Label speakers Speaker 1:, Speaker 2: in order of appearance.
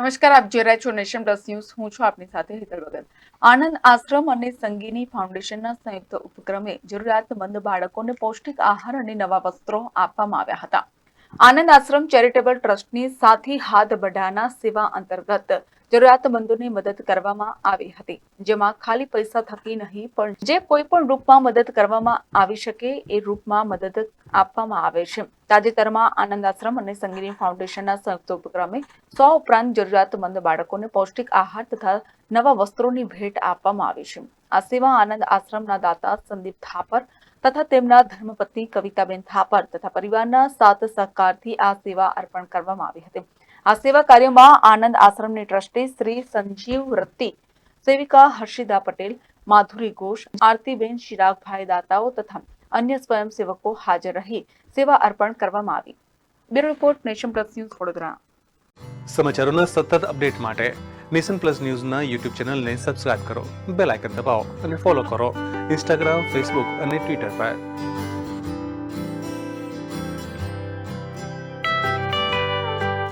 Speaker 1: નમસ્કાર, આપ જોઈ રહ્યા છો નેશન પ્લસ ન્યૂઝ. હું છું આપની સાથે હેતલ ભગત. આનંદ આશ્રમ અને સંગીની ફાઉન્ડેશનના સંયુક્ત ઉપક્રમે જરૂરિયાતમંદ બાળકોને પૌષ્ટિક આહાર અને નવા વસ્ત્રો આપવામાં આવ્યા હતા. આનંદ આશ્રમ ચેરિટેબલ ટ્રસ્ટની સાથી હાથ બઢાના સેવા અંતર્ગત જરૂરિયાતમંદોને મદદ કરવામાં આવી હતી, જેમાં ખાલી પૈસા થકી નહીં, પણ જે કોઈ પણ રૂપમાં મદદ કરવામાં આવી શકે એ રૂપમાં મદદ આપવામાં આવે છે. તાજેતરમાં આનંદ આશ્રમ અને સંગીની ફાઉન્ડેશનના સંયુક્ત ઉપક્રમે સો ઉપરાંત જરૂરિયાતમંદ બાળકોને પૌષ્ટિક આહાર તથા નવા વસ્ત્રોની ભેટ આપવામાં આવી છે. આ સેવા આનંદ આશ્રમના દાતા સંદીપ થાપર તથા તેમના ધર્મપત્ની કવિતાબેન થાપર તથા પરિવારના સાથ સહકારથી આ સેવા અર્પણ કરવામાં આવી હતી. આ સેવા કાર્યમાં આનંદ આશ્રમની ટ્રસ્ટી શ્રી સંજીવ રત્તી, સેવિકા હર્ષિદા પટેલ, માધુરી ઘોષ, આરતીબેન શિરાગભાઈ દાતાઓ તથા અન્ય સ્વયંસેવકો હાજર રહી સેવા અર્પણ કરવામાં આવી. Bureau report Nation Plus News Vadodara.
Speaker 2: સમાચારોના સતત અપડેટ માટે નેશન પ્લસ ન્યૂઝના યુટ્યુબ ચેનલને સબસ્ક્રાઇબ કરો, બેલ આઇકન દબાવો અને ફોલો કરો ઇન્સ્ટાગ્રામ, ફેસબુક અને ટ્વિટર પર.